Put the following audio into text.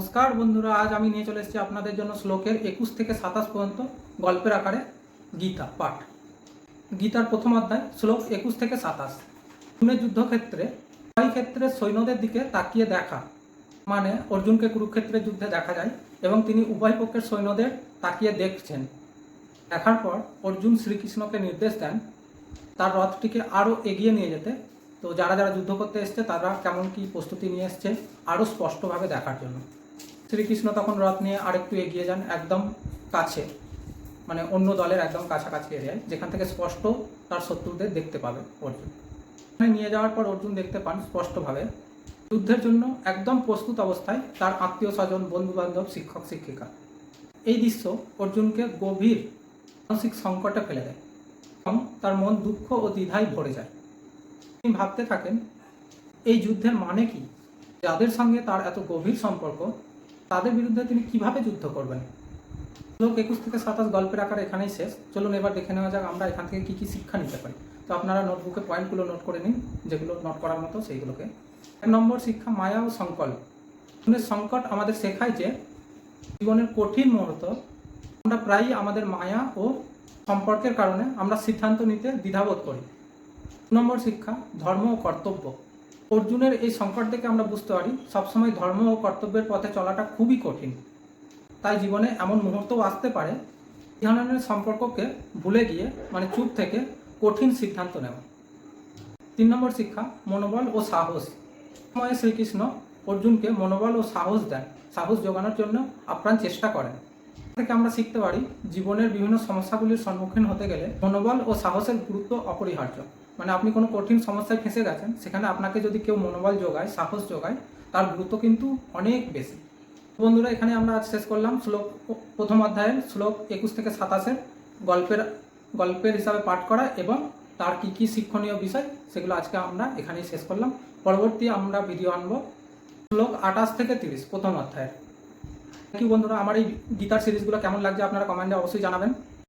নমস্কার বন্ধুরা, আজ আমি নিয়ে চলে এসেছি আপনাদের জন্য শ্লোকের একুশ থেকে সাতাশ পর্যন্ত গল্পের আকারে গীতা পাঠ। গীতার প্রথম অধ্যায়, শ্লোক একুশ থেকে সাতাশ। অর্জুনের যুদ্ধক্ষেত্রে উভয় ক্ষেত্রে সৈন্যদের দিকে তাকিয়ে দেখা মানে অর্জুনকে কুরুক্ষেত্রের যুদ্ধে দেখা যায় এবং তিনি উভয় পক্ষের সৈন্যদের তাকিয়ে দেখছেন। দেখার পর অর্জুন শ্রীকৃষ্ণকে নির্দেশ দেন, তার রথটিকে আরও এগিয়ে নিয়ে যেতে। তো যারা যারা যুদ্ধ করতে এসছে, তারা কেমন কি প্রস্তুতি নিয়ে এসছে, আরও স্পষ্টভাবে দেখার জন্য। শ্রীকৃষ্ণ তখন রথ নিয়ে আরেকটু এগিয়ে যান, একদম কাছে মানে অন্য দলের একদম কাছাকাছি এরিয়ায়, যেখান থেকে স্পষ্ট তার শত্রুদের দেখতে পাবে অর্জুন। নিয়ে যাওয়ার পর অর্জুন দেখতে পান স্পষ্টভাবে, যুদ্ধের জন্য একদম প্রস্তুত অবস্থায় তার আত্মীয় স্বজন বন্ধু বান্ধব শিক্ষক, শিক্ষিকা। এই দৃশ্য অর্জুনকে গভীর মানসিক সংকটে ফেলে দেয় এবং তার মন দুঃখ ও দ্বিধায় ভরে যায়। তিনি ভাবতে থাকেন, এই যুদ্ধের মানে কি? যাদের সঙ্গে তার এত গভীর সম্পর্ক তাদের বিরুদ্ধে তিনি কীভাবে যুদ্ধ করবেন? লোক একুশ থেকে সাতাশ গল্পের আকার এখানেই শেষ। চলুন এবার দেখে নেওয়া যাক আমরা এখান থেকে কি কি শিক্ষা নিতে পারি। তো আপনারা নোটবুকে পয়েন্টগুলো নোট করে নিন, যেগুলো নোট করার মতো সেইগুলোকে। এক নম্বর শিক্ষা, মায়া ও সংকল্প। জীবনের সংকট আমাদের শেখায় যে জীবনের কঠিন মুহূর্ত আমরা প্রায়ই আমাদের মায়া ও সম্পর্কের কারণে আমরা সিদ্ধান্ত নিতে দ্বিধাবোধ করি। নম্বর শিক্ষা, ধর্ম ও কর্তব্য। অর্জুনের এই সংকট থেকে আমরা বুঝতে পারি, সবসময় ধর্ম ও কর্তব্যের পথে চলাটা খুবই কঠিন। তাই জীবনে এমন মুহূর্তও আসতে পারে ধরনের সম্পর্ককে ভুলে গিয়ে মানে চুপ থেকে কঠিন সিদ্ধান্ত নেওয়া। তিন নম্বর শিক্ষা, মনোবল ও সাহস। সময়ে শ্রীকৃষ্ণ অর্জুনকে মনোবল ও সাহস দেন, সাহস যোগানোর জন্য আপ্রাণ চেষ্টা করেন। থেকে আমরা শিখতে পারি, জীবনের বিভিন্ন সমস্যাগুলির সম্মুখীন হতে গেলে মনোবল ও সাহসের গুরুত্ব অপরিহার্য। মানে আপনি কোনো কঠিন সমস্যায় ফেঁসে গেছেন, সেখানে আপনাকে যদি কেউ মনোবল যোগায়, সাহস যোগায়, তার গুরুত্ব কিন্তু অনেক বেশি। বন্ধুরা, এখানে আমরা আজ শেষ করলাম শ্লোক প্রথম অধ্যায়ের শ্লোক একুশ থেকে সাতাশের গল্পের গল্পের হিসাবে পাঠ করা এবং তার কি কি শিক্ষণীয় বিষয় সেগুলো আজকে আমরা এখানেই শেষ করলাম। পরবর্তী আমরা ভিডিও আনব শ্লোক আঠাশ থেকে তিরিশ, প্রথম অধ্যায়ের। কি বন্ধুরা, আমার এই গীতার সিরিজগুলো কেমন লাগছে আপনারা কমেন্টে অবশ্যই জানাবেন।